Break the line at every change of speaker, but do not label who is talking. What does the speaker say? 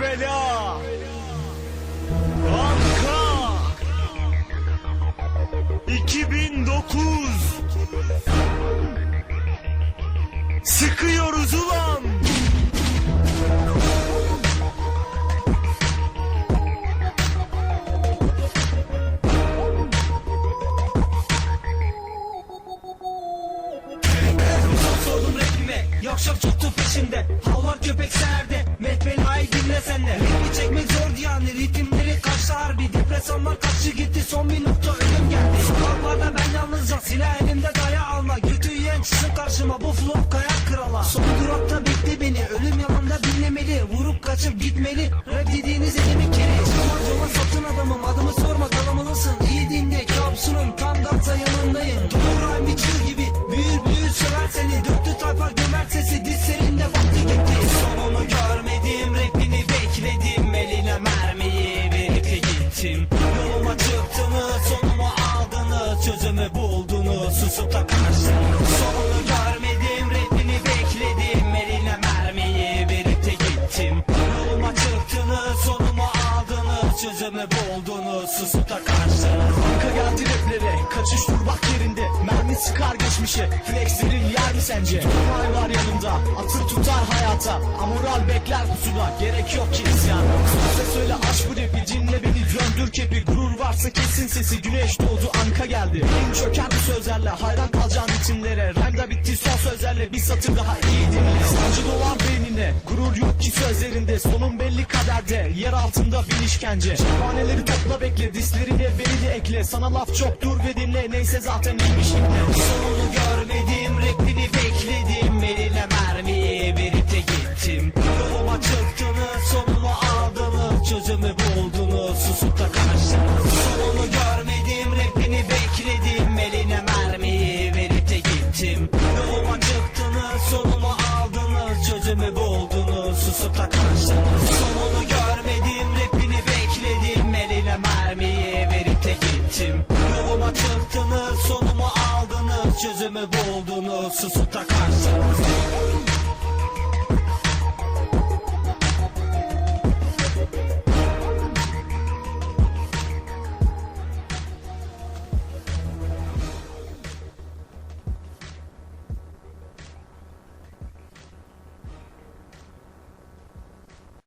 bela. Anka 2009 Sıkıyoruz ulan.
Rapime Yakşak çoktu peşimde. Havlar köpek serde De Rapi çekmek zordu yani Ritimleri kaçtı harbi. Depresanlar kaçtı gitti Son bir nokta ölüm geldi. Sokaklarda ben yalnızca Silah elimde daya alma. Götü yiyen çıksın karşıma Bu flow kaya krala. Son durakta bekle beni Ölüm yanında dinlemeli. Vurup kaçıp gitmeli Çözümü buldunuz Susup da karşınız Sonunu görmedim Rapini bekledim. Eline mermiyi de gittim. Yoluma çıktınız Sonumu aldınız Çözümü buldunuz Susup da karşınız
Anka geldi raplere Kaçış dur bak yerinde. Mermi sıkar geçmişe Flexlerin yer mi sence? Topay var yanında Atır tutar hayata. Amoral bekler pusuda Gerek yok ki isyan. Söyle aç bu rapi Dinle beni döndür kepi. Gurur varsa kesin sesi Güneş doğdu Anka geldi. Benim çöker bu sözlerle Hayran kalacağın ritimlere Rhyme'da bitti son sözlerle Bir satır daha iyi dinle Sancı dolar beynine Gurur yok ki sözlerinde. Sonun belli kaderde Yer altında bin işkence. Cephaneleri topla bekle Dislerine beni de ekle. Sana laf çok dur ve dinle Neyse zaten iyiymiş ibne
Sonunu görmedim rapini bekledim. Eline mermiyi verip de gittim. Yoluma çıktınız sonumu aldınız. Çözümü buldunuz susup da karşınız da karşınız Sonunu görmedim rapini bekledim. Eline mermiyi verip de gittim. Yoluma çıktınız sonumu aldınız. Çözümü buldunuz susup da